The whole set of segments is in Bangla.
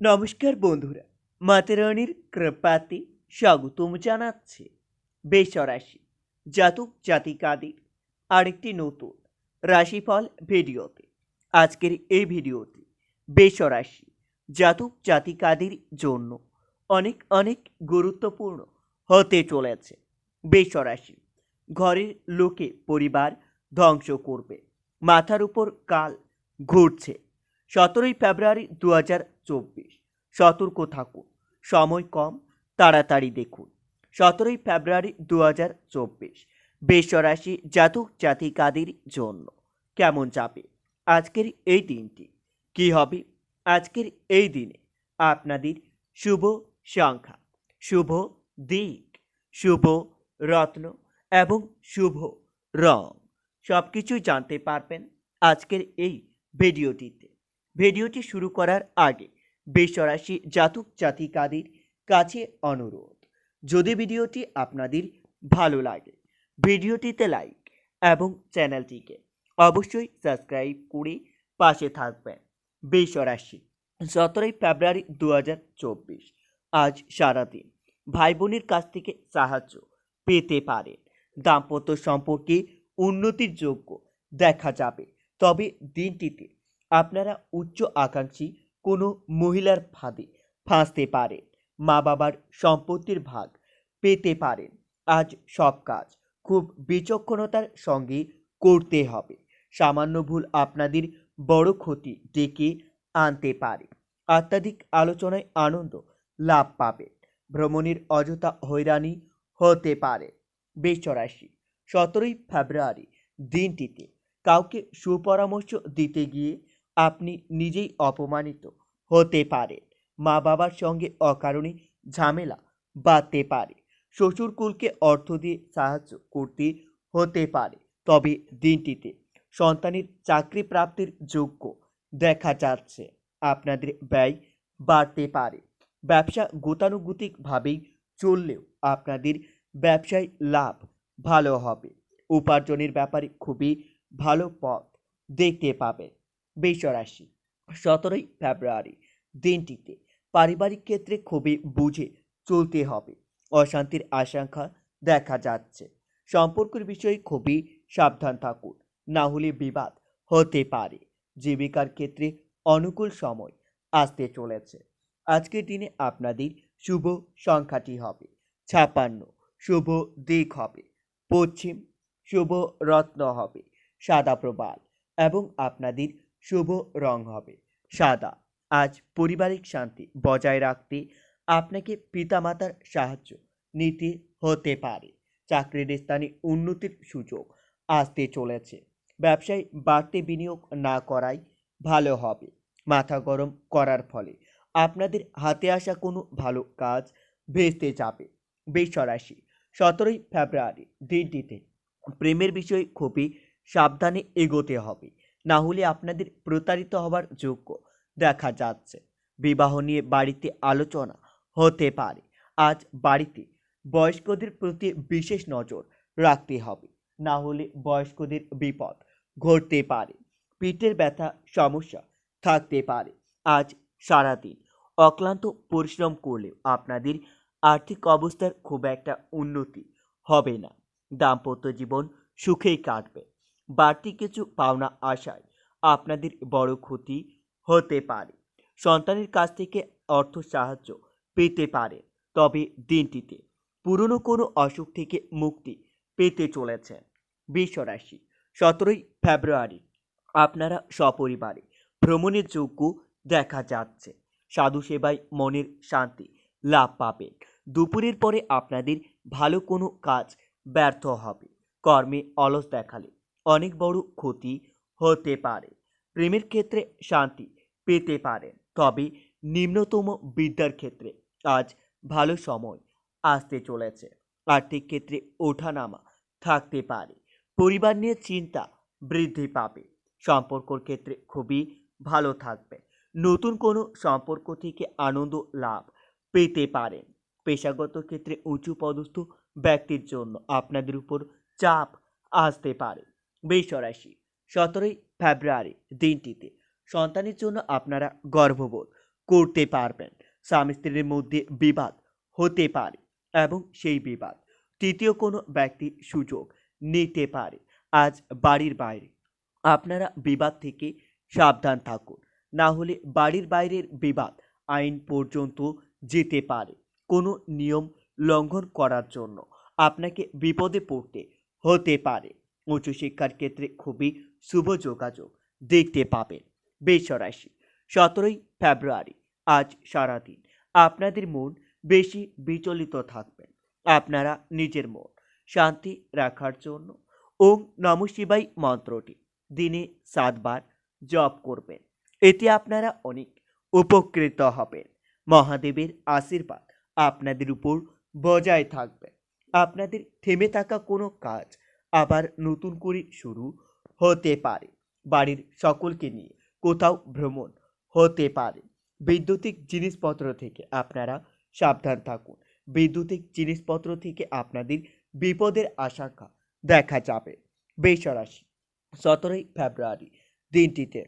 নমস্কার বন্ধুরা মাতারানির কৃপাতে স্বাগতম জানাচ্ছে বেসরাশি জাতক জাতিকাদের আরেকটি নতুন রাশিফল ভিডিওতে। আজকের এই ভিডিওতে বেসরাশি জাতক জাতিকাদের জন্য অনেক অনেক গুরুত্বপূর্ণ হতে চলেছে। বেসরাশি ঘরের লোকে পরিবার ধ্বংস করবে, মাথার উপর কাল ঘুরছে। সতেরোই ফেব্রুয়ারি দু হাজার চব্বিশ। সতর্ক থাকুন। সময় কম, তাড়াতাড়ি দেখুন। সতেরোই ফেব্রুয়ারি দু হাজার চব্বিশ। বেসরাশি জাতক জাতিকাদের জন্য কেমন যাবে? আজকের এই দিনটি কি হবে? আজকের এই দিনে আপনাদের শুভ সংখ্যা, শুভ দিক, শুভ রত্ন এবং শুভ রং সব কিছুই জানতে পারবেন আজকের এই ভিডিওটিতে। ভিডিওটি শুরু করার আগে বেসরাশি জাতক, জাতিকাদের কাছে অনুরোধ। যদি ভিডিওটি আপনাদের ভালো লাগে, ভিডিওটিতে লাইক এবং চ্যানেলটিকে অবশ্যই সাবস্ক্রাইব করে পাশে থাকবেন। বেসরাশি সতেরোই ফেব্রুয়ারি দু হাজার চব্বিশ। আজ সারাদিন ভাই বোনের কাছ থেকে সাহায্য পেতে পারেন। দাম্পত্য সম্পর্কে উন্নতির যোগ্য দেখা যাবে। তবে দিনটিতে আপনারা উচ্চ আকাঙ্ক্ষী কোনো মহিলার ফাঁদে ফাঁসতে পারেন মা বাবার সম্পত্তির ভাগ পেতে পারেন। আজ সব কাজ খুব বিচক্ষণতার সঙ্গে করতে হবে। সামান্য ভুল আপনাদের বড় ক্ষতি ডেকে আনতে পারে। অত্যাধিক আলোচনায় আনন্দ লাভ পাবে। ভ্রমণের অযথা হয়রানি হতে পারে। বেচরাশি সতেরোই ফেব্রুয়ারি দিনটিতে কাউকে সুপরামর্শ দিতে গিয়ে আপনি নিজেই অপমানিত হতে পারেন। মা বাবার সঙ্গে অকারণে ঝামেলা বাঁধতে পারে। শ্বশুরকুলকে অর্থ দিয়ে সাহায্য করতে হতে পারে। তবে দিনটিতে সন্তানের চাকরি প্রাপ্তির যোগ্য দেখা যাচ্ছে। আপনাদের ব্যয় বাড়তে পারে। ব্যবসা গতানুগতিকভাবেই চললেও আপনাদের ব্যবসায় লাভ ভালো হবে। উপার্জনের ব্যাপারে খুবই ভালো পথ দেখতে পাবেন। বেসরাশি সতেরোই ফেব্রুয়ারি দিনটিতে পারিবারিক ক্ষেত্রে খুবই বুঝে চলতে হবে। অশান্তির আশঙ্কা দেখা যাচ্ছে। সম্পর্কের বিষয়ে খুবই সাবধান থাকুন। না হলে বিবাদ হতে পারে। জীবিকার ক্ষেত্রে অনুকূল সময় আসতে চলেছে। আজকের দিনে আপনাদের শুভ সংখ্যাটি হবে ছাপান্ন। শুভ দিক হবে পশ্চিম। শুভ রত্ন হবে সাদা প্রবাল এবং আপনাদের শুভ রং হবে। সাদা, আজ পারিবারিক শান্তি বজায় রাখতে আপনাকে পিতামাতার সাহায্য নিতে হতে পারে। চাকরির স্থানে উন্নতির সুযোগ আসতে চলেছে। ব্যবসায় বাড়তি বিনিয়োগ না করাই ভালো হবে। মাথা গরম করার ফলে আপনাদের হাতে আসা কোনো ভালো কাজ ভেস্তে যাবে। বেসরাশি সতেরোই ফেব্রুয়ারি দিনটিতে প্রেমের বিষয়ে খুবই সাবধানে এগোতে হবে। না হলে আপনাদের প্রতারিত হবার যোগ্য দেখা যাচ্ছে। বিবাহ নিয়ে বাড়িতে আলোচনা হতে পারে। আজ বাড়িতে বয়স্কদের প্রতি বিশেষ নজর রাখতে হবে। না হলে বয়স্কদের বিপদ ঘটতে পারে। পিঠের ব্যথা, সমস্যা থাকতে পারে। আজ সারাদিন অক্লান্ত পরিশ্রম করলেও আপনাদের আর্থিক অবস্থার খুব একটা উন্নতি হবে না। দাম্পত্য জীবন সুখেই কাটবে। বাড়তি কিছু পাওনা আশায় আপনাদের বড় ক্ষতি হতে পারে। সন্তানের কাছ থেকে অর্থ সাহায্য পেতে পারে। তবে দিনটিতে পুরনো কোনো অসুখ থেকে মুক্তি পেতে চলেছেন বিশ্বরাশি, সতেরোই ফেব্রুয়ারি, আপনারা সপরিবারে ভ্রমণের যোগ্য দেখা যাচ্ছে। সাধু সেবায় মনের শান্তি লাভ পাবেন দুপুরের পরে আপনাদের ভালো কোনো কাজ ব্যর্থ হবে। কর্মে অলস দেখালে অনেক বড় ক্ষতি হতে পারে। প্রেমের ক্ষেত্রে শান্তি পেতে পারেন তবে নিম্নতম বিদ্যার ক্ষেত্রে আজ ভালো সময় আসতে চলেছে। আর্থিক ক্ষেত্রে ওঠানামা থাকতে পারে। পরিবার নিয়ে চিন্তা বৃদ্ধি পাবে। সম্পর্কর ক্ষেত্রে খুবই ভালো থাকবে। নতুন কোনো সম্পর্ক থেকে আনন্দ লাভ পেতে পারেন পেশাগত ক্ষেত্রে উঁচু পদস্থ ব্যক্তির জন্য আপনাদের উপর চাপ আসতে পারে। বেসরাশি সতেরোই ফেব্রুয়ারি দিনটিতে সন্তানের জন্য আপনারা গর্ববোধ করতে পারবেন। স্বামী স্ত্রীর মধ্যে বিবাদ হতে পারে এবং সেই বিবাদ তৃতীয় কোনো ব্যক্তি সুযোগ নিতে পারে। আজ বাড়ির বাইরে আপনারা বিবাদ থেকে সাবধান থাকুন। না হলে বাড়ির বাইরের বিবাদ আইন পর্যন্ত যেতে পারে। কোনো নিয়ম লঙ্ঘন করার জন্য আপনাকে বিপদে পড়তে হতে পারে। উচ্চশিক্ষার ক্ষেত্রে খুবই শুভ যোগাযোগ দেখতে পাবেন। বেসরাশি সতেরোই ফেব্রুয়ারি, আজ সারাদিন। আপনাদের মন বেশি বিচলিত থাকবেন। আপনারা নিজের মন শান্তি রাখার জন্য ওম নম শিবাই মন্ত্রটি দিনে সাতবার জপ করবেন। এতে আপনারা অনেক উপকৃত হবেন। মহাদেবের আশীর্বাদ আপনাদের উপর বজায় থাকবে। আপনাদের থেমে থাকা কোনো কাজ আবার নতুন করে শুরু হতে পারে। বাড়ির সকলকে নিয়ে কোথাও ভ্রমণ হতে পারে। বৈদ্যুতিক জিনিসপত্র থেকে আপনারা সাবধান থাকুন। বৈদ্যুতিক জিনিসপত্র থেকে আপনাদের বিপদের আশঙ্কা দেখা যাবে। বেসরাশি, সতেরোই ফেব্রুয়ারি দিনটিতে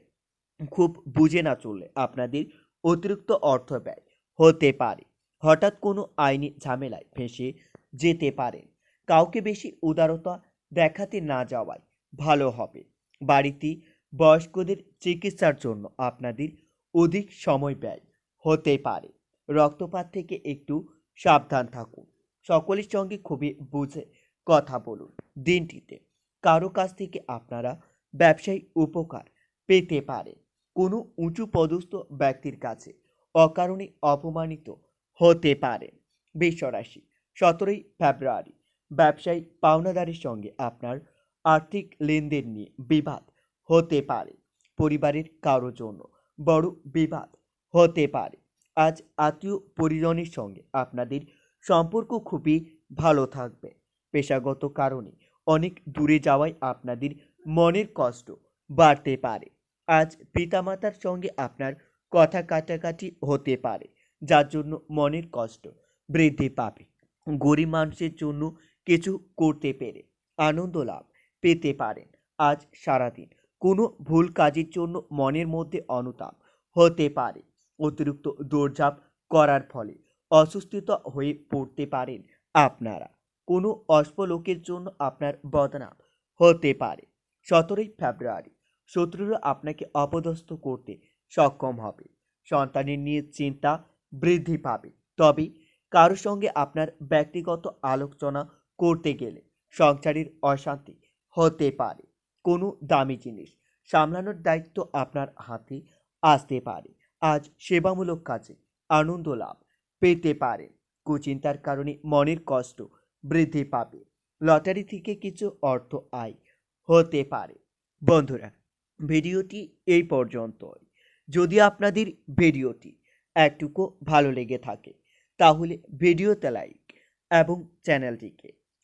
খুব বুঝে না চললে আপনাদের অতিরিক্ত অর্থ ব্যয় হতে পারে। হঠাৎ কোনো আইনি ঝামেলায় ফেঁসে যেতে পারেন। কাউকে বেশি উদারতা দেখাতে না যাওয়াই ভালো হবে। বাড়িতে বয়স্কদের চিকিৎসার জন্য আপনাদের অধিক সময় ব্যয় হতে পারে। রক্তপাত থেকে একটু সাবধান থাকুন। সকলের সঙ্গে খুবই বুঝে কথা বলুন দিনটিতে। কারও কাছ থেকে আপনারা ব্যবসায়ী উপকার পেতে পারে কোনো উঁচু পদস্থ ব্যক্তির কাছে অকারণে অপমানিত হতে পারেন। বিশ্বরাশি সতেরোই ফেব্রুয়ারি। ব্যবসায়ী পাওনাদারের সঙ্গে আপনার আর্থিক লেনদেন নিয়ে বিবাদ হতে পারে। পরিবারের কারও জন্য বড় বিবাদ হতে পারে। আজ আত্মীয় পরিজনের সঙ্গে আপনাদের সম্পর্ক খুবই ভালো থাকবে। পেশাগত কারণে অনেক দূরে যাওয়ায় আপনাদের মনের কষ্ট বাড়তে পারে। আজ পিতামাতার সঙ্গে আপনার কথা কাটাকাটি হতে পারে, যার জন্য মনের কষ্ট বৃদ্ধি পাবে। গরিব মানুষের জন্য কিছু করতে পেরে আনন্দ লাভ পেতে পারেন। আজ সারাদিন কোনো ভুল কাজের জন্য মনের মধ্যে অনুতাপ হতে পারে। অতিরিক্ত দৌড়ঝাঁপ করার ফলে অসুস্থতা হয়ে পড়তে পারেন আপনারা। কোনো অল্প লোকের জন্য আপনার বদনাম হতে পারে। সতেরোই ফেব্রুয়ারি শত্রুরা আপনাকে অপদস্থ করতে সক্ষম হবে। সন্তানের নিয়ে চিন্তা বৃদ্ধি পাবে। তবে কারোর সঙ্গে আপনার ব্যক্তিগত আলোচনা করতে গেলে সংসারের অশান্তি হতে পারে। কোনো দামি জিনিস সামলানোর দায়িত্ব আপনার হাতে আসতে পারে। আজ সেবামূলক কাজে আনন্দ লাভ পেতে পারে। কুচিন্তার কারণে মনের কষ্ট বৃদ্ধি পাবে। লটারি থেকে কিছু অর্থ আয় হতে পারে। বন্ধুরা, ভিডিওটি এই পর্যন্তই। যদি আপনাদের ভিডিওটি একটুকু ভালো লেগে থাকে, তাহলে ভিডিওতে লাইক এবং চ্যানেলটিকে